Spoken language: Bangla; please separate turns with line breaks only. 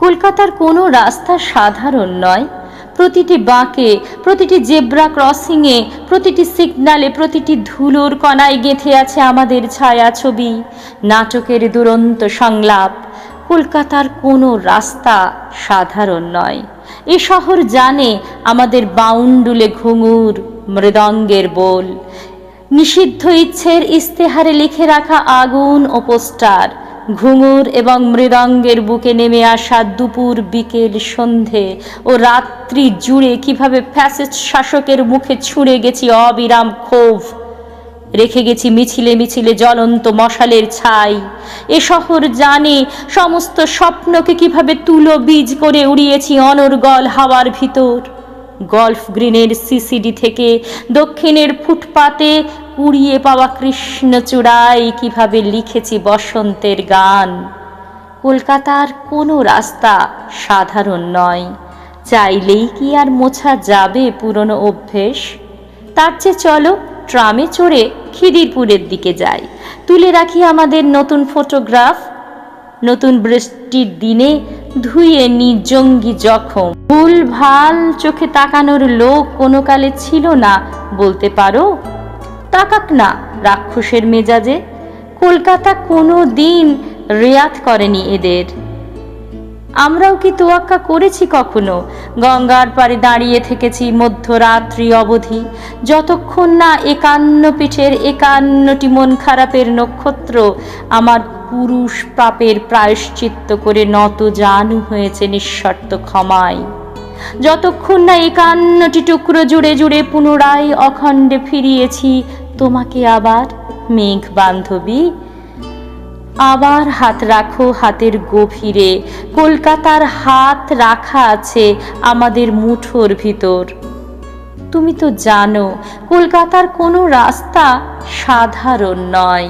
কলকাতার কোনো রাস্তা সাধারণ নয়। প্রতিটি বাঁকে, প্রতিটি জেব্রা ক্রসিংয়ে, প্রতিটি সিগনালে, প্রতিটি ধুলোর কণায় গেঁথে আছে আমাদের ছায়াছবি। নাটকের দুরন্ত সংলাপ, কলকাতার কোনো রাস্তা সাধারণ নয়। এ শহর জানে আমাদের বাউন্ডুলে ঘুঙুর মৃদঙ্গের বোল। নিষিদ্ধ ইচ্ছের ইস্তেহারে লিখে রাখা আগুন ও পোস্টার ঘুঙুর এবং মৃদঙ্গের বুকে নেমে আসা দুপুর বিকেল সন্ধে ও রাত্রি জুড়ে কীভাবে ফ্যাসিস্ট শাসকের মুখে ছুঁড়ে গেছি অবিরাম ক্ষোভ। রেখে গেছি মিছিলে মিছিলে জ্বলন্ত মশালের ছাই। এ শহর জানে সমস্ত স্বপ্নকে কীভাবে তুলো বীজ করে উড়িয়েছি অনর্গল হাওয়ার ভিতর। গল্ফ গ্রিনের সিসিডি থেকে দক্ষিণের ফুটপাতে কুড়িয়ে পাওয়া কৃষ্ণচূড়ায় কীভাবে লিখেছি বসন্তের গান? কলকাতার কোনো রাস্তা সাধারণ নয়। চাইলেই কি আর মোছা যাবে পুরনো অভ্যেস? তার চেয়ে চলো, ট্রামে চড়ে খিদিরপুরের দিকে যাই। তুলে রাখি আমাদের নতুন ফটোগ্রাফ। নতুন বৃষ্টির দিনে ধুয়ে নিজঙ্গি জখম। ভুল ভালো চোখে তাকানোর লোক কোনো কালে ছিল না, বলতে পারো? তাকাক না, রাক্ষসের মেজাজে। কলকাতা কোনো দিন রেয়াত করেনি এদের। আমরাও কি তোয়াক্কা করেছি কখনো? গঙ্গার পাড়ে দাঁড়িয়ে থেকেছি মধ্যরাত্রি অবধি। যতক্ষণ না একান্ন পিঠের একান্নটি মন খারাপের নক্ষত্র আমার পুরুষ পাপের প্রায়শ্চিত্ত করে নত জানু হয়েছে নিঃশর্ত ক্ষমায়। যতক্ষণ না একান্নটি টুকরো জুড়ে জুড়ে পুনরায় অখণ্ডে ফিরিয়েছি, তোমাকে আবার, মেঘ বান্ধবী, আবার হাত রাখো হাতের গভীরে। কলকাতার হাত রাখা আছে আমাদের মুঠোর ভিতর। তুমি তো জানো, কলকাতার কোনো রাস্তা সাধারণ নয়।